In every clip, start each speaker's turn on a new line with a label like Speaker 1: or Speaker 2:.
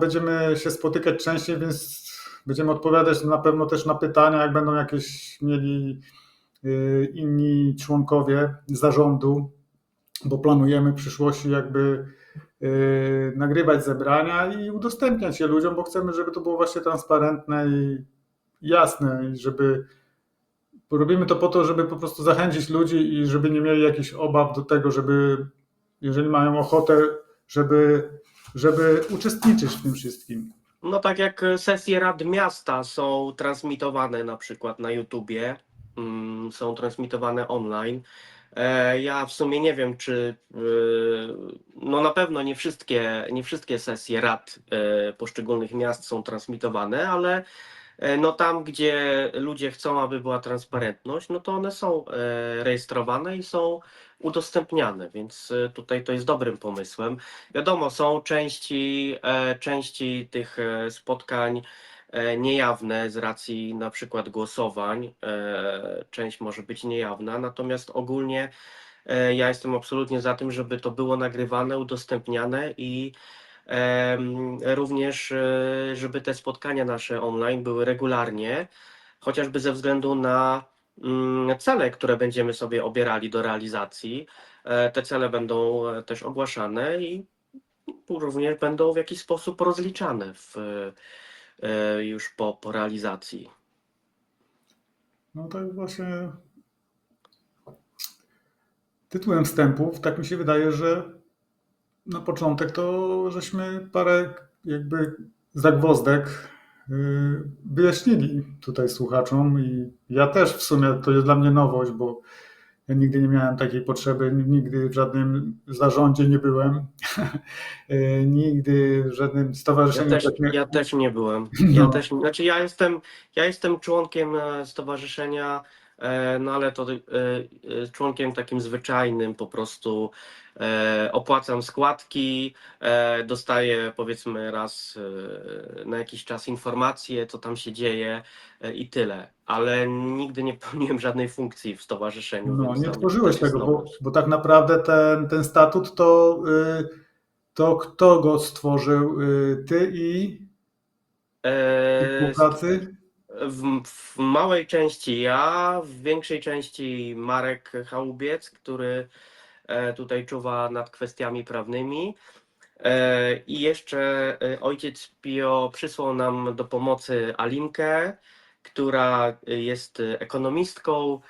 Speaker 1: Będziemy się spotykać częściej, więc będziemy odpowiadać na pewno też na pytania, jak będą jakieś mieli y, inni członkowie zarządu, bo planujemy w przyszłości jakby y, nagrywać zebrania i udostępniać je ludziom, bo chcemy, żeby to było właśnie transparentne i jasne i żeby robimy to po to, żeby po prostu zachęcić ludzi i żeby nie mieli jakichś obaw do tego, żeby jeżeli mają ochotę, żeby, żeby uczestniczyć w tym wszystkim.
Speaker 2: No tak jak sesje Rad Miasta są transmitowane na przykład na YouTubie, mm, są transmitowane online. E, Ja w sumie nie wiem, czy e, no na pewno nie wszystkie, nie wszystkie sesje rad e, poszczególnych miast są transmitowane, ale no tam, gdzie ludzie chcą, aby była transparentność, no to one są e, rejestrowane i są udostępniane, więc e, tutaj to jest dobrym pomysłem. Wiadomo, są części, e, części tych e, spotkań e, niejawne z racji na przykład głosowań. E, Część może być niejawna, natomiast ogólnie e, ja jestem absolutnie za tym, żeby to było nagrywane, udostępniane i również, e, żeby te spotkania nasze online były regularnie, chociażby ze względu na mm, cele, które będziemy sobie obierali do realizacji. E, Te cele będą e, też ogłaszane i również będą w jakiś sposób rozliczane w, już po, po realizacji.
Speaker 1: No to właśnie tytułem wstępów, tak mi się wydaje, że na początek to żeśmy parę jakby zagwozdek yy, wyjaśnili tutaj słuchaczom i ja też w sumie to jest dla mnie nowość, bo ja nigdy nie miałem takiej potrzeby, nigdy w żadnym zarządzie nie byłem, Yy, nigdy w żadnym
Speaker 2: Ja
Speaker 1: stowarzyszeniu.
Speaker 2: też,
Speaker 1: tak nie-
Speaker 2: ja też nie byłem. Ja
Speaker 1: No.
Speaker 2: też, znaczy ja jestem, ja jestem członkiem e, stowarzyszenia, no ale to e, e, członkiem takim zwyczajnym, po prostu e, opłacam składki, e, dostaję powiedzmy raz e, na jakiś czas informacje, co tam się dzieje e, i tyle. Ale nigdy nie pełniłem żadnej funkcji w stowarzyszeniu.
Speaker 1: No, nie tworzyłeś tego, bo, bo tak naprawdę ten, ten statut to, y, to kto go stworzył? Y, Ty i
Speaker 2: E,
Speaker 1: współpracy?
Speaker 2: W, w małej części ja, w większej części Marek Chałubiec, który e, tutaj czuwa nad kwestiami prawnymi. E, I jeszcze e, ojciec Pio przysłał nam do pomocy Alinkę, która jest ekonomistką,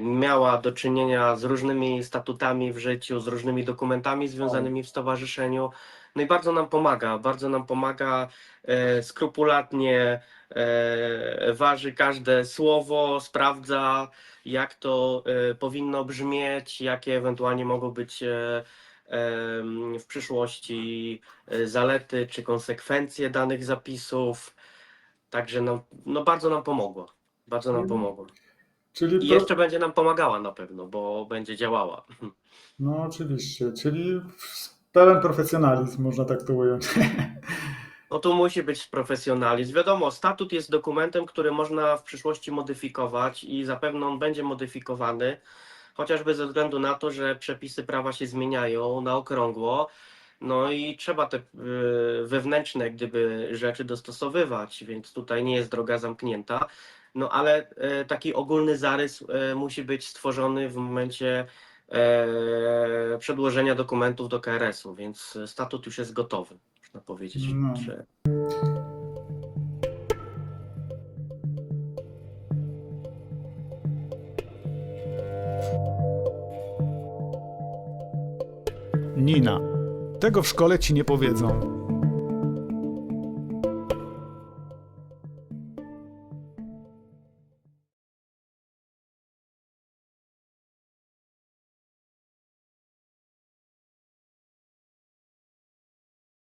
Speaker 2: miała do czynienia z różnymi statutami w życiu, z różnymi dokumentami związanymi w stowarzyszeniu. No i bardzo nam pomaga, bardzo nam pomaga e, skrupulatnie e, waży każde słowo, sprawdza jak to e, powinno brzmieć, jakie ewentualnie mogą być e, w przyszłości e, zalety czy konsekwencje danych zapisów. Także no, no bardzo nam pomogło. Bardzo nam
Speaker 1: Mhm.
Speaker 2: pomogło.
Speaker 1: Czyli
Speaker 2: I
Speaker 1: pro-
Speaker 2: jeszcze będzie nam pomagała na pewno, bo będzie działała.
Speaker 1: No oczywiście, czyli pełen profesjonalizm, można tak to ująć.
Speaker 2: No tu musi być profesjonalizm. Wiadomo, statut jest dokumentem, który można w przyszłości modyfikować i zapewne on będzie modyfikowany, chociażby ze względu na to, że przepisy prawa się zmieniają na okrągło. No i trzeba te y, wewnętrzne jak gdyby rzeczy dostosowywać, więc tutaj nie jest droga zamknięta. No ale e, taki ogólny zarys e, musi być stworzony w momencie e, przedłożenia dokumentów do KRS-u, więc statut już jest gotowy, można powiedzieć.
Speaker 1: No.
Speaker 2: Że
Speaker 3: Nina. Tego w szkole ci nie powiedzą.